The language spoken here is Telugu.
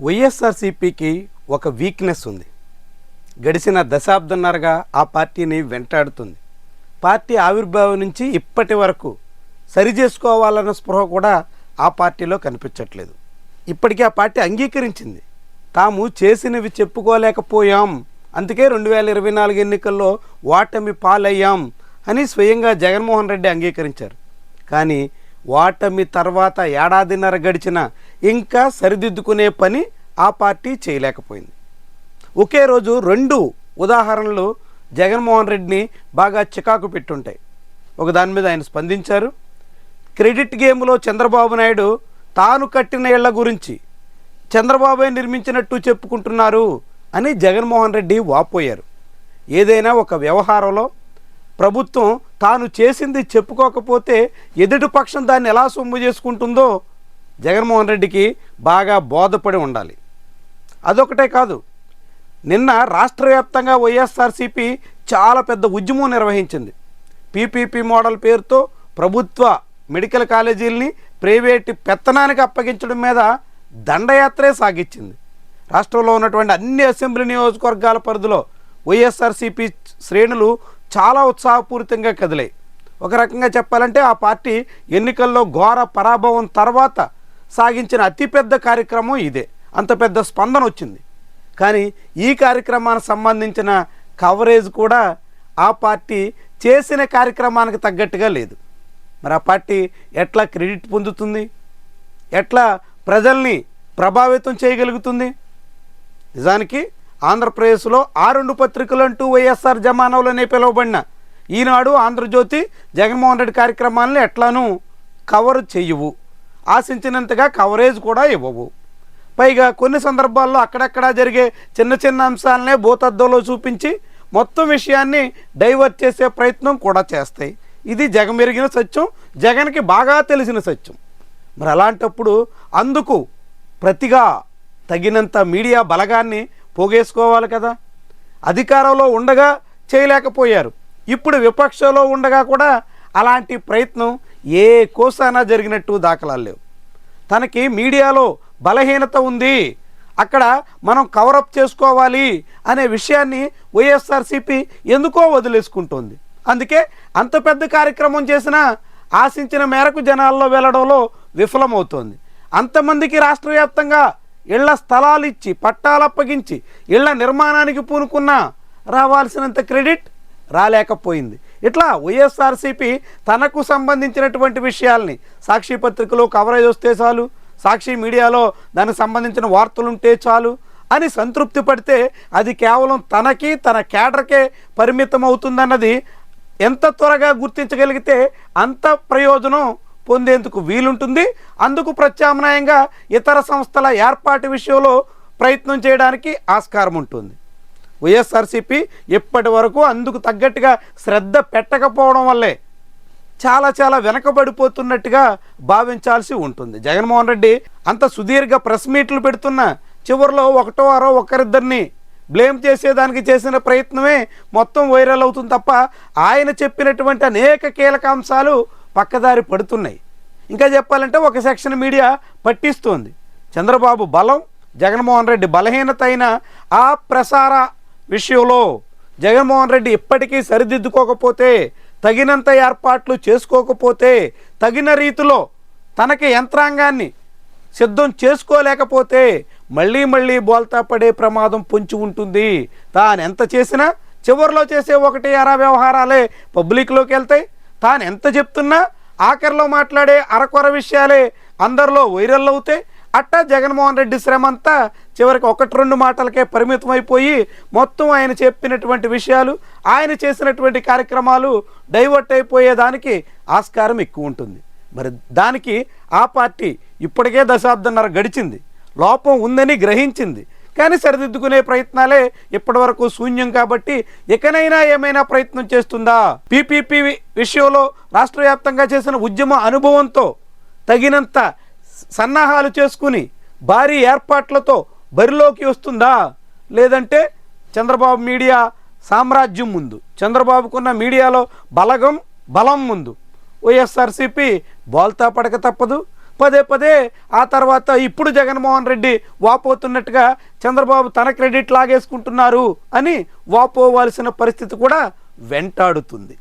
వైఎస్ఆర్సీపీకి ఒక వీక్నెస్ ఉంది. గడిచిన దశాబ్దంన్నరగా ఆ పార్టీని వెంటాడుతుంది. పార్టీ ఆవిర్భావం నుంచి ఇప్పటి వరకు సరి చేసుకోవాలన్న స్పృహ కూడా ఆ పార్టీలో కనిపించట్లేదు. ఇప్పటికీ ఆ పార్టీ అంగీకరించింది. తాము చేసినవి చెప్పుకోలేకపోయాం. అందుకే రెండు వేల ఇరవై నాలుగు ఎన్నికల్లో ఓటమి పాలయ్యాం అని స్వయంగా జగన్మోహన్ రెడ్డి అంగీకరించారు. కానీ ఓటమి తర్వాత ఏడాదిన్నర గడిచిన ఇంకా సరిదిద్దుకునే పని ఆ పార్టీ చేయలేకపోయింది. ఒకే రోజు రెండు ఉదాహరణలు జగన్మోహన్ రెడ్డిని బాగా చికాకు పెట్టుంటాయి. ఒక దాని మీద ఆయన స్పందించారు. క్రెడిట్ గేమ్లో చంద్రబాబు నాయుడు తాను కట్టిన ఇళ్ళ గురించి చంద్రబాబే నిర్మించినట్టు చెప్పుకుంటున్నారు అని జగన్మోహన్ రెడ్డి వాపోయారు. ఏదైనా ఒక వ్యవహారంలో ప్రభుత్వం తాను చేసింది చెప్పుకోకపోతే ఎదుటి పక్షం దాన్ని ఎలా సొమ్ము చేసుకుంటుందో జగన్మోహన్ రెడ్డికి బాగా బోధపడి ఉండాలి. అదొకటే కాదు నిన్న రాష్ట్ర వ్యాప్తంగా వైఎస్ఆర్సీపీ చాలా పెద్ద ఉద్యమం నిర్వహించింది. పీపీపీ మోడల్ పేరుతో ప్రభుత్వ మెడికల్ కాలేజీలని ప్రైవేటు పెత్తనానికి అప్పగించడం మీద దండయాత్రే సాగించింది. రాష్ట్రంలో ఉన్నటువంటి అన్ని అసెంబ్లీ నియోజకవర్గాల పరిధిలో వైఎస్ఆర్సీపీ శ్రేణులు చాలా ఉత్సాహపూరితంగా కదిలాయి. ఒక రకంగా చెప్పాలంటే ఆ పార్టీ ఎన్నికల్లో ఘోర పరాభవం తర్వాత సాగించిన అతిపెద్ద కార్యక్రమం ఇదే. అంత పెద్ద స్పందన వచ్చింది. కానీ ఈ కార్యక్రమానికి సంబంధించిన కవరేజ్ కూడా ఆ పార్టీ చేసిన కార్యక్రమానికి తగ్గట్టుగా లేదు. మరి ఆ పార్టీ ఎట్లా క్రెడిట్ పొందుతుంది? ఎట్లా ప్రజల్ని ప్రభావితం చేయగలుగుతుంది? నిజానికి ఆంధ్రప్రదేశ్లో ఆ రెండు పత్రికలు అంటూ వైఎస్ఆర్ అనే పిలువబడిన. ఈనాడు ఆంధ్రజ్యోతి జగన్మోహన్ రెడ్డి కార్యక్రమాలను ఎట్లానూ కవర్ చేయవు ఆశించినంతగా కవరేజ్ కూడా ఇవ్వవు. పైగా కొన్ని సందర్భాల్లో అక్కడక్కడ జరిగే చిన్న చిన్న అంశాలనే భూతద్దంలో చూపించి మొత్తం విషయాన్ని డైవర్ట్ చేసే ప్రయత్నం కూడా చేస్తాయి. ఇది జగమెరిగిన సత్యం జగన్కి బాగా తెలిసిన సత్యం. మరి అలాంటప్పుడు అందుకు ప్రతిగా తగినంత మీడియా బలగాన్ని పోగేసుకోవాలి కదా. అధికారంలో ఉండగా చేయలేకపోయారు. ఇప్పుడు విపక్షంలో ఉండగా కూడా అలాంటి ప్రయత్నం ఏ కోసానా జరిగినట్టు దాఖలాలు లేవు. తనకి మీడియాలో బలహీనత ఉంది. అక్కడ మనం కవరప్ చేసుకోవాలి అనే విషయాన్ని వైఎస్ఆర్సీపీ ఎందుకో వదిలేసుకుంటోంది. అందుకే అంత పెద్ద కార్యక్రమం చేసినా ఆశించిన మేరకు జనాల్లో వెళ్ళడంలో విఫలమవుతోంది. అంతమందికి రాష్ట్ర వ్యాప్తంగా ఇళ్ళ స్థలాలు ఇచ్చి పట్టాలు అప్పగించి ఇళ్ళ నిర్మాణానికి పూనుకున్న రావాల్సినంత క్రెడిట్ రాలేకపోయింది. ఇట్లా వైఎస్ఆర్సీపీ తనకు సంబంధించినటువంటి విషయాల్ని సాక్షి పత్రికలో కవరేజ్ వస్తే చాలు సాక్షి మీడియాలో దానికి సంబంధించిన వార్తలుంటే చాలు అని సంతృప్తి పడితే అది కేవలం తనకి తన కేడర్కే పరిమితం అవుతుందన్నది ఎంత త్వరగా గుర్తించగలిగితే అంత ప్రయోజనం పొందేందుకు వీలుంటుంది. అందుకు ప్రత్యామ్నాయంగా ఇతర సంస్థల ఏర్పాటు విషయంలో ప్రయత్నం చేయడానికి ఆస్కారం ఉంటుంది. వైఎస్ఆర్సీపీ ఇప్పటి వరకు అందుకు తగ్గట్టుగా శ్రద్ధ పెట్టకపోవడం వల్లే చాలా చాలా వెనకబడిపోతున్నట్టుగా భావించాల్సి ఉంటుంది. జగన్మోహన్ రెడ్డి అంత సుదీర్ఘ ప్రెస్ మీట్లు పెడుతున్న చివరిలో ఒకటో వారో ఒకరిద్దరిని బ్లేమ్ చేసేదానికి చేసిన ప్రయత్నమే మొత్తం వైరల్ అవుతుంది తప్ప ఆయన చెప్పినటువంటి అనేక కీలక అంశాలు పక్కదారి పడుతున్నాయి. ఇంకా చెప్పాలంటే ఒక సెక్షన్ మీడియా పట్టిస్తోంది. చంద్రబాబు బలం జగన్మోహన్ రెడ్డి బలహీనత అయిన ఆ ప్రసార విషయంలో జగన్మోహన్ రెడ్డి ఇప్పటికీ సరిదిద్దుకోకపోతే తగినంత ఏర్పాట్లు చేసుకోకపోతే తగిన రీతిలో తనకి యంత్రాంగాన్ని సిద్ధం చేసుకోలేకపోతే మళ్ళీ మళ్ళీ బోల్తా పడే ప్రమాదం పొంచి ఉంటుంది. తాను ఎంత చేసినా చివరిలో చేసే ఒకటి అర వ్యవహారాలే పబ్లిక్లోకి వెళ్తాయి. తాను ఎంత చెప్తున్నా ఆఖరిలో మాట్లాడే అరకొర విషయాలే అందరిలో వైరల్ అవుతాయి అట్టా జగన్మోహన్ రెడ్డి శ్రమ అంతా చివరికి ఒకటి రెండు మాటలకే పరిమితం అయిపోయి మొత్తం ఆయన చెప్పినటువంటి విషయాలు ఆయన చేసినటువంటి కార్యక్రమాలు డైవర్ట్ అయిపోయేదానికి ఆస్కారం ఎక్కువ ఉంటుంది. మరి దానికి ఆ పార్టీ ఇప్పటికే దశాబ్దన్నర గడిచింది. లోపం ఉందని గ్రహించింది. కానీ సరిదిద్దుకునే ప్రయత్నాలే ఇప్పటివరకు శూన్యం కాబట్టి ఇకనైనా ఏమైనా ప్రయత్నం చేస్తుందా? పీపీపీ విషయంలో రాష్ట్ర వ్యాప్తంగా చేసిన ఉద్యమ అనుభవంతో తగినంత సన్నాహాలు చేసుకుని భారీ ఏర్పాట్లతో బరిలోకి వస్తుందా? లేదంటే చంద్రబాబు మీడియా సామ్రాజ్యం ముందు చంద్రబాబుకున్న మీడియాలో బలగం బలం ముందు. వైఎస్ఆర్సీపీ బోల్తా పడక తప్పదు. పదే పదే ఆ తర్వాత ఇప్పుడు జగన్మోహన్ రెడ్డి వాపోతున్నట్టుగా చంద్రబాబు తన క్రెడిట్ లాగేసుకుంటున్నారు అని వాపోవాల్సిన పరిస్థితి కూడా వెంటాడుతుంది.